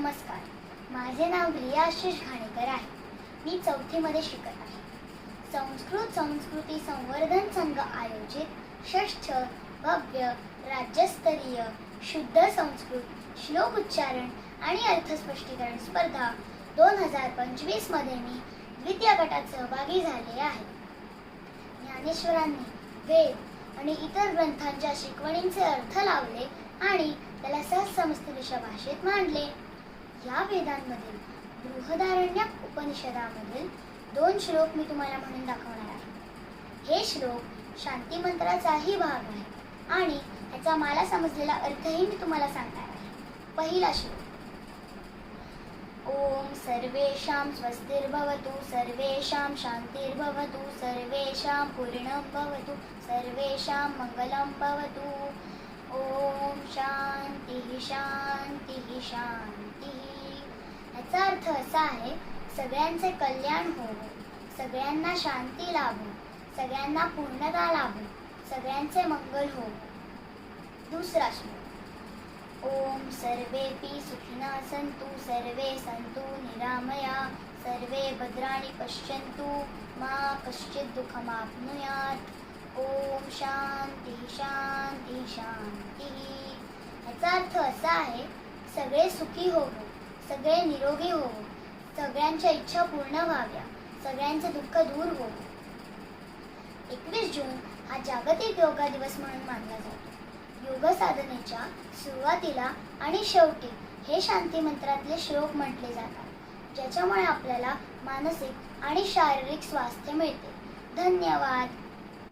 नमस्कार. माझे नाव रिया आशिष घाणेकर आहे. मी चौथीमध्ये शिकत आहे. संस्कृत संस्कृती संवर्धन संघ आयोजित षष्ठ भव्य राज्यस्तरीय शुद्ध संस्कृत श्लोक उच्चारण आणि अर्थस्पष्टीकरण स्पर्धा दोन हजार पंचवीसमध्ये मी द्वितीय गटात सहभागी झाले आहे. ज्ञानेश्वरांनी वेद आणि इतर ग्रंथांच्या शिकवणींचे अर्थ लावले आणि त्याला सहज समजतील भाषेत मांडले. या वेदांमधील बृहदारण्यक उपनिषदामधील दोन श्लोक मी तुम्हाला म्हणून दाखवणार आहे. हे श्लोक शांती मंत्राचाही भाग आहे आणि याचा मला समजलेला अर्थही मी तुम्हाला सांगणार आहे. पहिला श्लोक. ओम सर्वेषां स्वस्तिर्भवतु सर्वेषां शान्तिर्भवतु सर्वेषां पूर्णं भवतु सर्वेषां मङ्गलं भवतु. ॐ शान्तिः शान्तिः शान्तिः याचा अर्थ असा आहे सगळ्यांचे कल्याण होवो सगळ्यांना शांती लाभो सगळ्यांना पूर्णता लाभो सगळ्यांचे मंगल होवो. दुसरा श्लोक. ॐ सर्वेपि सुखिना सन्तु सर्वे सन्तु निरामया सर्वे भद्राणि पश्यन्तु मा कश्चित् दुःखमाप्नुयात्। ॐ शांती शांती शांती याचा अर्थ असा आहे सगळे सुखी होवो सगळे निरोगी हो सगळ्यांच्या इच्छा पूर्ण व्हाव्या. सगळ्यांचे दुःख दूर हो एकवीस जून हा जागतिक योगा दिवस म्हणून मानला जातो. योग साधनेच्या सुरुवातीला आणि शेवटी हे शांती मंत्रातले श्लोक म्हटले जातात ज्याच्यामुळे आपल्याला मानसिक आणि शारीरिक स्वास्थ्य मिळते. धन्यवाद.